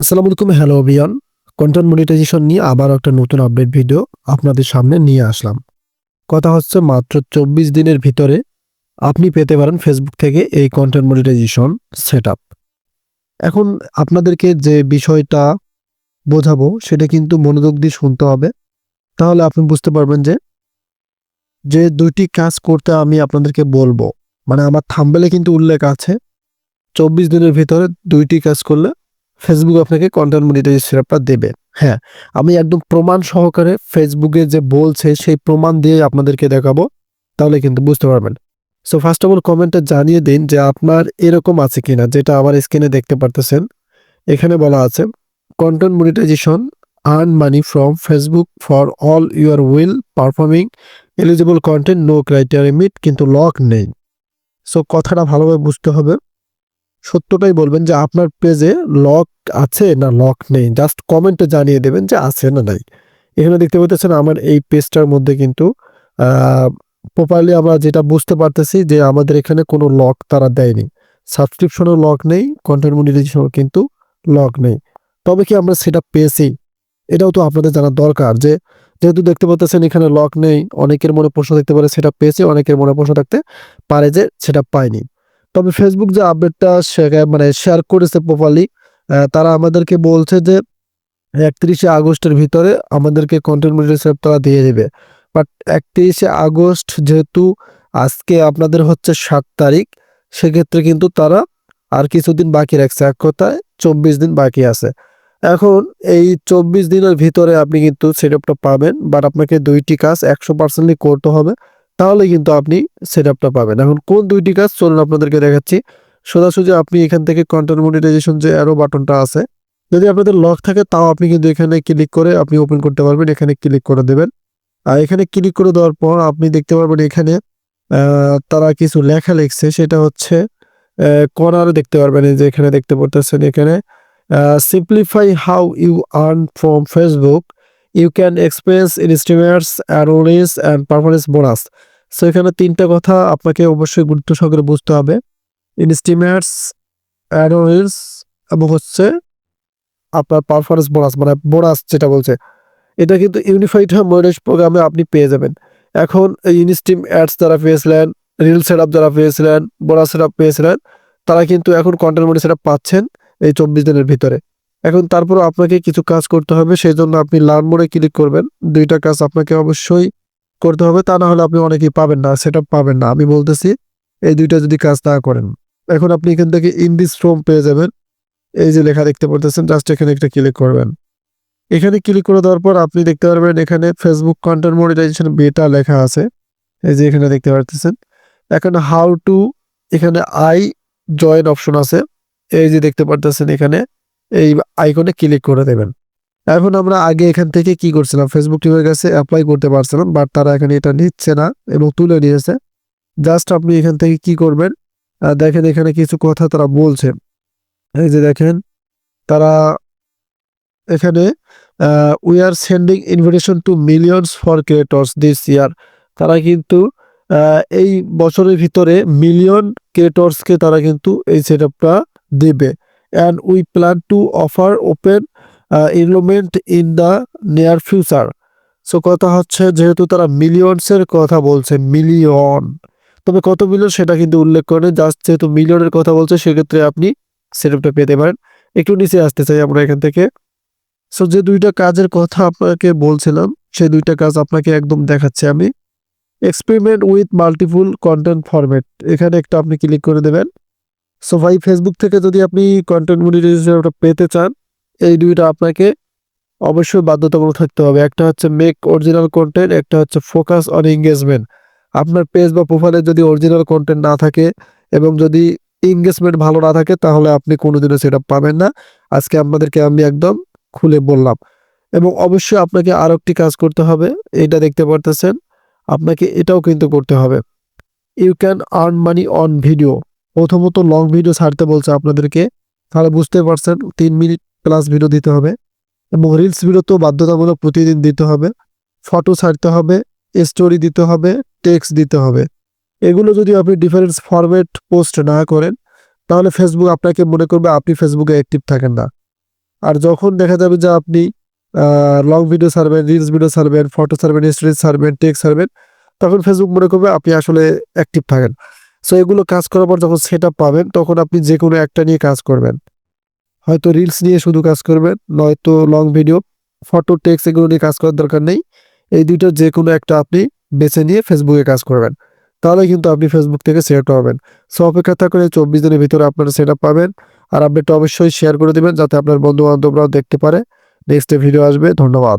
আসসালামু আলাইকুম, হ্যালো বিয়ান content monetization নিয়ে আবার একটা নতুন আপডেট ভিডিও আপনাদের সামনে নিয়ে আসলাম। কথা হচ্ছে মাত্র চব্বিশ দিনের ভিতরে আপনি পেতে পারেন ফেসবুক থেকে এই কন্টেন্ট মনিটাইজেশন সেট এখন আপনাদেরকে যে বিষয়টা বোঝাবো, সেটা কিন্তু মনোযোগ দিয়ে শুনতে হবে। তাহলে আপনি বুঝতে পারবেন যে যে দুইটি কাজ করতে আমি আপনাদেরকে বলব। মানে আমার থাম্বেলে কিন্তু উল্লেখ আছে, চব্বিশ দিনের ভিতরে দুইটি কাজ করলে ফেসবুক আপনাকে কন্টেন্ট মনিটাইজেশন সেটআপটা দেবে। হ্যাঁ আমি একদম প্রমাণ সহকারে ফেসবুকে যে বলছে সেই প্রমাণ দিয়ে আপনাদেরকে দেখাবো, তাহলে কিন্তু বুঝতে পারবেন। সো ফার্স্ট অফ অল কমেন্টে জানিয়ে দিন যে আপনার এরকম আছে কিনা, যেটা আমার স্ক্রিনে দেখতে পারতেছেন। এখানে বলা আছে content monetization earn money from Facebook for all your will performing eligible content no criteria meet কিন্তু লক নেই। সো কথাটা ভালোভাবে বুঝতে হবে। সত্যটাই বলবেন যে আপনার পেজে লক আছে না লক নেই? জাস্ট কমেন্টে জানিয়ে দেবেন যে আছে না নাই। এখানে দেখতে পাচ্ছেন আমার এই পেজটার মধ্যে কিন্তু প্রপারলি আমরা যেটা বুঝতে পারতেছি যে আমাদের এখানে কোনো লক তারা দেয়নি। সাবস্ক্রিপশনও লক নেই কন্টেন্ট মনিটাইজেশনও কিন্তু লক নেই। তবে কি আমরা সেটা পেয়েছি? এটাও তো আপনাদের জানা দরকার যে, যেহেতু দেখতে পাচ্ছেন এখানে লক নেই, অনেকের মনে প্রশ্ন দেখতে পারে সেটা পেয়েছে, অনেকের মনে প্রশ্ন থাকতে পারে যে সেটা পায়নি। তবে ফেসবুক যে আপডেটটা মানে শেয়ার করেছে প্রপারলি তারা আমাদেরকে বলছে যে, একত্রিশে আগস্টের ভিতরে আমাদেরকে কন্টেন্ট মনিটর তারা দিয়ে দেবে। বাট একত্রিশে আগস্ট যেহেতু আজকে আপনাদের হচ্ছে সাত তারিখ, সেক্ষেত্রে কিন্তু তারা আর কিছুদিন বাকি রাখছে। এক কথায় চব্বিশ দিন বাকি আছে। এখন এই চব্বিশ দিনের ভিতরে আপনি কিন্তু সেটআপটা পাবেন বাট আপনাকে দুইটি কাজ একশো পার্সেন্টলি করতে হবে। তাহলে কিন্তু আপনি সেট সেটআপটা পাবেন। এখন কোন দুইটি কাজ? চলুন আপনাদেরকে দেখাচ্ছি। সোজাসুজি আপনি এখান থেকে কন্টেন্ট মনিটাইজেশন যে অ্যারো বাটনটা আছে, যদি আপনাদের লক থাকে, তাও আপনি কিন্তু এখানে ক্লিক করে আপনি ওপেন করতে পারবেন। এখানে ক্লিক করে দেবেন। আর এখানে ক্লিক করে দেওয়ার পর আপনি দেখতে পারবেন এখানে তারা কিছু লেখা লিখছে। সেটা হচ্ছে কর্নারে দেখতে পারবেন। যে এখানে দেখতে পারতেছেন এখানে simplify how you earn from Facebook you can expense estimates অ্যারোলিস and performance bonus so এখানে তিনটা কথা আপনাকে অবশ্যই গুরুত্ব সহকারে বুঝতে হবে। ইনস্টিমেটস অ্যারোলিস এবং হচ্ছে আপনার পারফরমেন্স বোনাস মানে বোনাস যেটা বলছে। এটা কিন্তু ইউনিফাইড মনিটাইজ প্রোগ্রামে আপনি পেয়ে যাবেন। এখন ইনস্টিম অ্যাডস যারা পেয়েছিলেন রিল সেট আপ যারা পেয়েছিলেন বোনাস সেট আপ পেয়েছিলেন, তারা কিন্তু এখন কন্টেন্ট মনি সেট পাচ্ছেন এই চব্বিশ দিনের ভিতরে। এখন তারপর আপনাকে কিছু কাজ করতে হবে সেই জন্য আপনি লার্ন মোডে ক্লিক করবেন। দুইটা কাজ আপনাকে অবশ্যই করতে হবে, তা না হলে আপনি অনেকেই পাবেন না সেটা পাবেন না। আমি বলতেছি, এই দুইটা যদি কাজ না করেন, এখন আপনি এখান থেকে ইন্ডিস ফ্রম পেয়ে যাবেন। এই যে লেখা দেখতে পারতেছেন, জাস্ট এখানে একটা ক্লিক করবেন। এখানে ক্লিক করে দেওয়ার পর আপনি দেখতে পারবেন, এখানে ফেসবুক কন্টেন্ট মনিটাইজেশন বেটা লেখা আছে। এই যে এখানে দেখতে পারতেছেন, এখন হাউ টু এখানে আই জয়েন অপশন আছে। এই যে দেখতে পারতেছেন এখানে, এই আইকনে ক্লিক করে দেবেন। এখন আমরা আগে এখান থেকে কি করছিলাম? ফেসবুক টিমের কাছে অ্যাপ্লাই করতে পারছিলাম বাট তারা এখানে এটা নিচ্ছে না এবং তুলে নিয়েছে। জাস্ট আপনি এখান থেকে কি করবেন? দেখেন এখানে কিছু কথা তারা বলছে। এই যে দেখেন, তারা এখানে we are sending invitation to millions for creators this year তারা কিন্তু এই বছরের ভিতরে মিলিয়ন ক্রিয়েটর্সকে তারা কিন্তু এই সেট আপটা দেবে। And we plan to offer open enrolment in the near future so কথা হচ্ছে যেহেতু তারা মিলিয়নসের কথা বলছে মিলিয়ন তবে কত মিলিয়ন সেটা কিন্তু উল্লেখ করেন জাস্ট যেহেতু মিলিয়নের কথা বলছে, সেক্ষেত্রে আপনি সেটআপটা পেতে পারেন। একটু নিচে আসতে চাই আমরা এখান থেকে। সো যে দুইটা কাজের কথা আপনাকে বলছিলাম সেই দুইটা কাজ আপনাকে একদম দেখাচ্ছি আমি। Experiment with multiple content format এখানে একটা আপনি ক্লিক করে দেবেন। সো ভাই ফেসবুক থেকে যদি আপনি কন্টেন্ট মনিটাইজেশনটা পেতে চান এই দুইটা আপনাকে অবশ্যই বাধ্যতামূলক থাকতে হবে। একটা হচ্ছে মেক অরিজিনাল কন্টেন্ট একটা হচ্ছে ফোকাস অন এঙ্গেজমেন্ট আপনার পেজ বা প্রোফাইলে যদি অরিজিনাল কন্টেন্ট না থাকে এবং যদি এঙ্গেজমেন্ট ভালো না থাকে, তাহলে আপনি কোনোদিনও সেটা পাবেন না। আজকে আপনাদেরকে আমি একদম খুলে বললাম। এবং অবশ্যই আপনাকে আরও একটি কাজ করতে হবে, এটা দেখতে পারতেছেন, আপনাকে এটাও কিন্তু করতে হবে। You can earn money on video প্রথমত লং ভিডিও ছাড়তে বলছে আপনাদেরকে, তাহলে বুঝতে পারছেন, তিন মিনিট প্লাস ভিডিও দিতে হবে এবং রিলস ভিডিও তো বাধ্যতামূলক প্রতিদিন দিতে হবে ফটো ছাড়তে হবে স্টোরি দিতে হবে টেক্সট দিতে হবে। এগুলো যদি আপনি ডিফারেন্স ফরম্যাট পোস্ট না করেন, তাহলে ফেসবুক আপনাকে মনে করবে আপনি ফেসবুকে অ্যাক্টিভ থাকেন না। আর যখন দেখা যাবে যে আপনি লং ভিডিও ছাড়বেন রিলস ভিডিও ছাড়বেন ফটো ছাড়বেন স্টোরি ছাড়বেন টেক্সট ছাড়বেন, তখন ফেসবুক মনে করবে আপনি আসলে অ্যাক্টিভ থাকেন। সো এগুলো কাজ করার পর যখন সেট পাবেন, তখন আপনি যে কোনো একটা নিয়ে কাজ করবেন। হয়তো রিলস নিয়ে শুধু কাজ করবেন, নয়তো লং ভিডিও ফটো টেক্স এগুলো নিয়ে কাজ করার দরকার নেই। এই দুইটা যে কোনো একটা আপনি বেছে নিয়ে ফেসবুকে কাজ করবেন। তাহলে কিন্তু আপনি ফেসবুক থেকে সেট হবেন সো অপেক্ষা থাকলে চব্বিশ দিনের ভিতরে আপনারা সেট পাবেন। আর আপডেটটা অবশ্যই শেয়ার করে দেবেন, যাতে আপনার বন্ধু বান্ধবরাও দেখতে পারে। নেক্সট ভিডিও আসবে, ধন্যবাদ।